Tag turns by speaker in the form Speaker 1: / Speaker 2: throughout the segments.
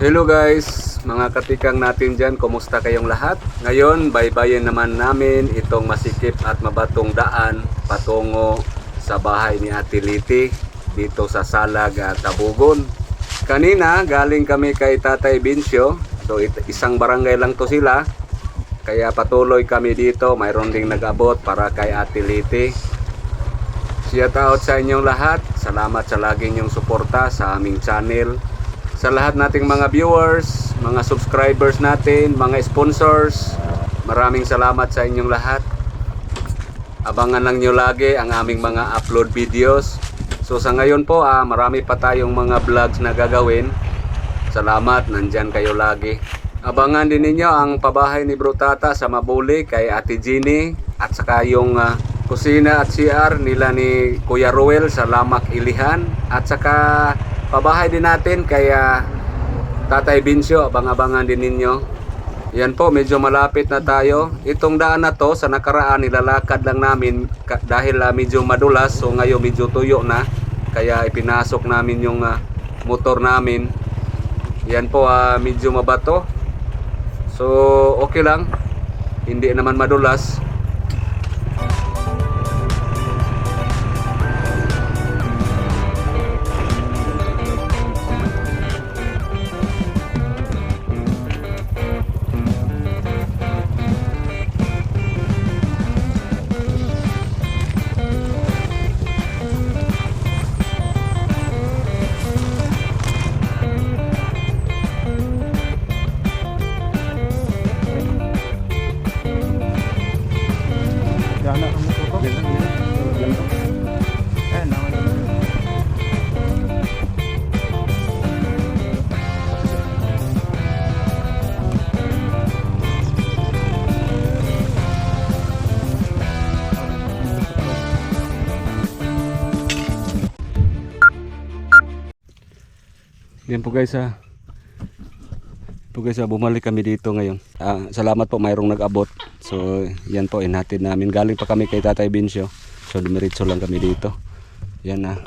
Speaker 1: Hello guys, mga katikang natin dyan, kumusta kayong lahat? Ngayon, baybayin naman namin itong masikip at mabatong daan patungo sa bahay ni Ate Liti dito sa Salag at Tabugon. Kanina, galing kami kay Tatay Bincio, so isang barangay lang to sila. Kaya patuloy kami dito, mayroon ding nag-abot para kay Ate Liti. Shout out sa inyong lahat. Salamat sa lagi niyong suporta sa aming channel. Sa lahat nating mga viewers, mga subscribers natin, mga sponsors, maraming salamat sa inyong lahat. Abangan lang nyo lagi ang aming mga upload videos. So sa ngayon po, ah, marami pa tayong mga vlogs na gagawin. Salamat, nandyan kayo lagi. Abangan din ninyo ang pabahay ni Bro Tata sa Mabuli kay Ate Ginny at saka yung ah, kusina at CR nila ni Kuya Ruel sa Lamak Ilihan at saka pabahay din natin kay ah, Tatay Bincio, abang-abangan din ninyo. Yan po, medyo malapit na tayo. Itong daan na to, sa nakaraan, nilalakad lang namin dahil ah, medyo madulas. So ngayon medyo tuyo na. Kaya ipinasok namin yung ah, motor namin. Yan po, ah, medyo mabato. So okay lang. Hindi naman madulas. Yan po guys ha. Po guys ha, bumalik kami dito ngayon. Ah, salamat po mayroong nag-abot. So yan po inhatid namin. Galing pa kami kay Tatay Bincio. So dumiretso lang kami dito. Yan na.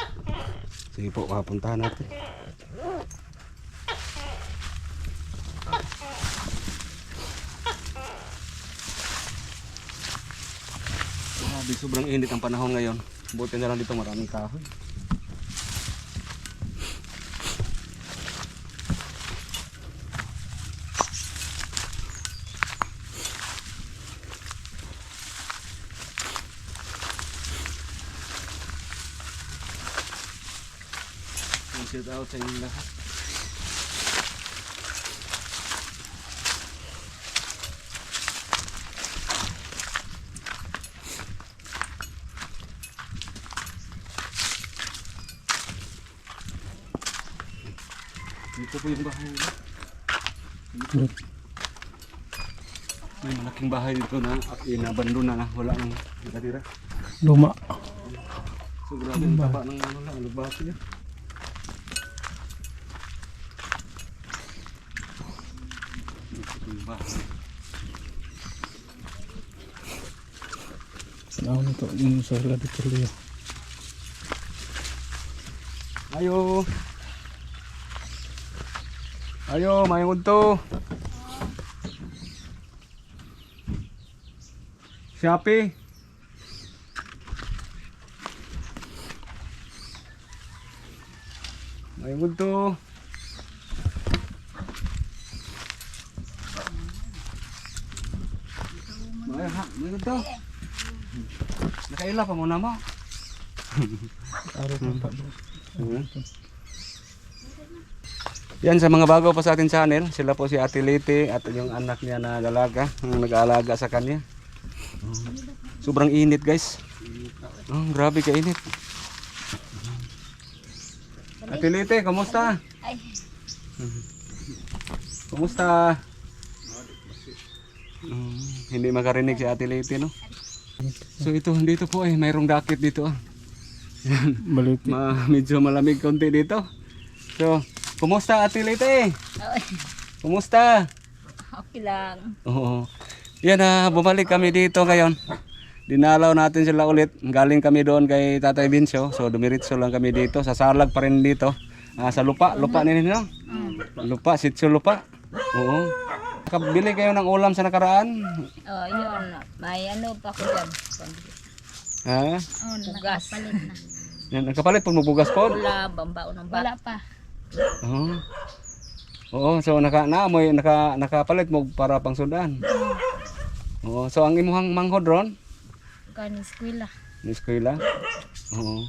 Speaker 1: Sige po, kapuntahan natin. Grabe, sobrang init ang panahon ngayon. Buti na lang dito maraming kahoy. Shout out sa inyong lahat. Dito po yung bahay nila. May malaking bahay dito na inabandon na na. Wala nang nakatira.
Speaker 2: Luma.
Speaker 1: So grabe ang taba ng ano lang, alugbati niya. Ito yung bahay.
Speaker 2: Saan ito? Yung sa lado tuloy.
Speaker 1: Ayo. Ayo, mayong udto. Shopee. Mayong udto. May ha, mayong udto. Nakaila pa mo na mo.
Speaker 2: Pa.
Speaker 1: Yan sa mga bago pa sa ating channel, sila po si Ate Liti at yung anak niya na dalaga, ang nag-aalaga sa kanya. Sobrang init guys. Oh, grabe ka init. Ate Liti, kamusta?
Speaker 3: Ay,
Speaker 1: Kumusta? Mm, hindi makarinig si Ate Liti, no? So ito, dito po eh, mayroong dakit dito ah.
Speaker 2: Baliti.
Speaker 1: Ma medyo malamig konti dito. So, kumusta Ate Liti?
Speaker 3: ay,
Speaker 1: Kumusta?
Speaker 3: okay lang.
Speaker 1: Oo. Yan na, bumalik kami dito ngayon. Dinalaw natin sila ulit. Galing kami doon kay Tatay Binso. So dumiritso lang kami dito. Sa salag pa rin dito. Ah, sa lupa, lupa ninyo. Lupa, sitso lupa. Oo. Nakabili kayo ng ulam sa nakaraan?
Speaker 3: Oh, yun. May ano pa ko dyan.
Speaker 1: Ha?
Speaker 3: Oh, Bugas.
Speaker 1: Yan, nakapalit po mo bugas po?
Speaker 3: Wala, bambao ng Wala pa.
Speaker 1: Oo. Oo, so naka naamoy naka nakapalit mo para pang sudan. Oo, so ang imuhang manghod ron
Speaker 3: Kani eskwela.
Speaker 1: ni eskwela. Oo.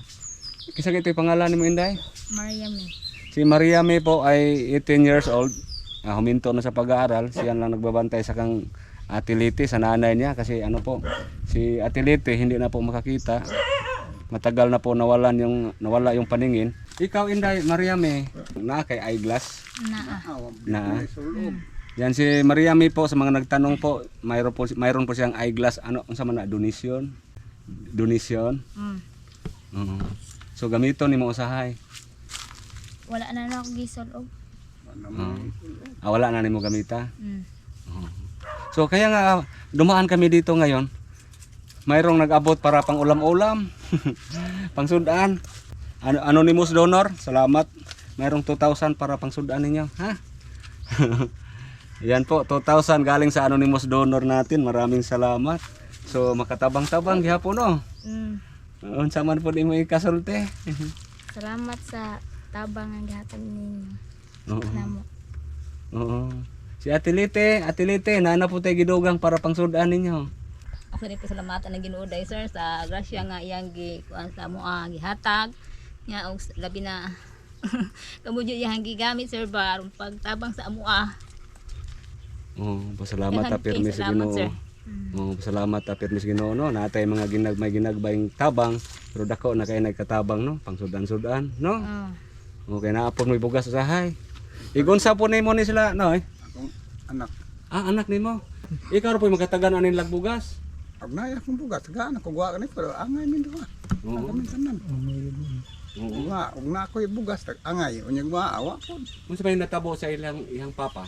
Speaker 1: Kisa kito yung pangalan ni mo Inday?
Speaker 3: Mariami.
Speaker 1: Si Maria May po ay 18 years old. Ah, huminto na sa pag-aaral. Siya lang nagbabantay sa kang atilite sa nanay niya kasi ano po, si atilite hindi na po makakita. Matagal na po nawalan yung nawala yung paningin. Ikaw Inday, Maria May, na kay eyeglass
Speaker 3: Naa.
Speaker 1: na. Yan si Maria May po sa mga nagtanong po, mayroon po mayroon po siyang eyeglass ano unsa man na donation. Donation.
Speaker 3: Mm.
Speaker 1: Oo. So gamiton nimo usahay.
Speaker 3: Wala na na ako gisol
Speaker 1: Ah, wala na nimo gamita.
Speaker 3: Mm.
Speaker 1: So kaya nga dumaan kami dito ngayon. Mayroong nag-abot para pang ulam-ulam. pang sudan. Ano anonymous donor, salamat. Mayroong 2,000 para pang sudan ninyo, ha? Yan po, 2,000 galing sa anonymous donor natin. Maraming salamat. So makatabang-tabang gihapon no.
Speaker 3: Mm.
Speaker 1: Unsa man po mo ikasulti.
Speaker 3: Salamat sa tabang ang gihatag ninyo.
Speaker 1: Oo.
Speaker 3: Namo.
Speaker 1: Oo. Si Atilite, Atilite, nana po tayo gidugang para pang sudan ninyo.
Speaker 3: Ako rin pasalamatan na ginuoday sir sa grasya nga iyang gi kuan sa mo ah, gihatag nga og labi na kamudyo iyang gigamit sir baron pagtabang sa amo ah.
Speaker 1: Oo, pasalamat ta pirmi sa
Speaker 3: salamat,
Speaker 1: Ginoo.
Speaker 3: sir.
Speaker 1: Oo, pasalamat ta pirmi sa Ginoo no. Natay mga ginagmay ginagbayng tabang, pero dako na kay nagkatabang no, pang sudan-sudan no.
Speaker 3: Oh.
Speaker 1: Okay na apon mo bugas usahay. Igunsa po nimo ni sila no eh.
Speaker 4: Akong anak.
Speaker 1: Ah, anak nimo. Ikaw po magkatagan anin lag bugas.
Speaker 4: Pag naya akong bugas, gaan ako guwa ka ni pero angay min duha.
Speaker 1: Oo.
Speaker 4: Ang tanan.
Speaker 1: Oo.
Speaker 4: Nga, ug na ako'y bugas tag angay, unya guwa awa ko.
Speaker 1: Unsa pa natabo sa ilang iyang papa?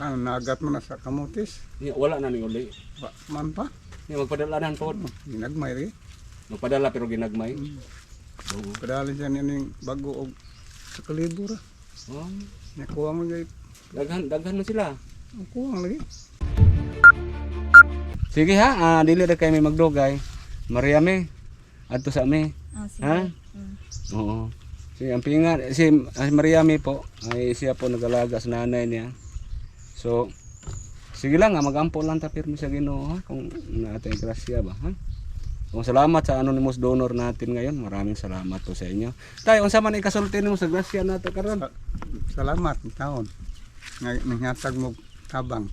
Speaker 4: Tan nagat mo na sa kamutis.
Speaker 1: Ni wala na ni uli.
Speaker 4: Wa man pa.
Speaker 1: Ni magpadalanan po.
Speaker 4: Ginagmay ri.
Speaker 1: Magpadala pero ginagmay. Oo.
Speaker 4: Kadali siya ning bago og sa kalibur.
Speaker 1: Oh.
Speaker 4: Nakuha mo gay.
Speaker 1: Daghan daghan man sila.
Speaker 4: Ang kuwang lagi.
Speaker 1: Sige ha, ah, dili na kay may magdugay. Mariame, adto sa ami.
Speaker 3: Oh, sige.
Speaker 1: Ha?
Speaker 3: Mm.
Speaker 1: Oo. Si ang pinga, si ah, Mariame po, ay siya po nagalaga sa nanay niya. So, sige lang, ah, magampo lang ta pirmi sa Ginoo ha, kung natin grasya ba, ha? Kung salamat sa anonymous donor natin ngayon, maraming salamat po sa inyo. Tay, unsa man ikasulti nimo sa grasya nato karon?
Speaker 4: Sa- Salamat taon. Nanghatag mo tabang.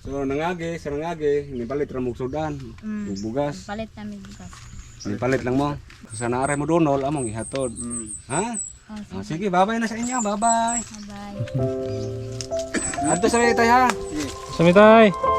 Speaker 1: So, nangagi, sa nangagi, nibalit ra mo og sudan,
Speaker 3: Mm.
Speaker 1: ug bugas.
Speaker 3: Palit namin bukas.
Speaker 1: Nipalit lang mo. Sa naaray mo donol, among ihatod.
Speaker 4: Mm.
Speaker 1: Ha?
Speaker 3: Oh, sige.
Speaker 1: Ah, sige, bye-bye na sa inyo. Bye-bye.
Speaker 3: Bye-bye.
Speaker 1: Adto sa tayo ha.
Speaker 2: Samitay!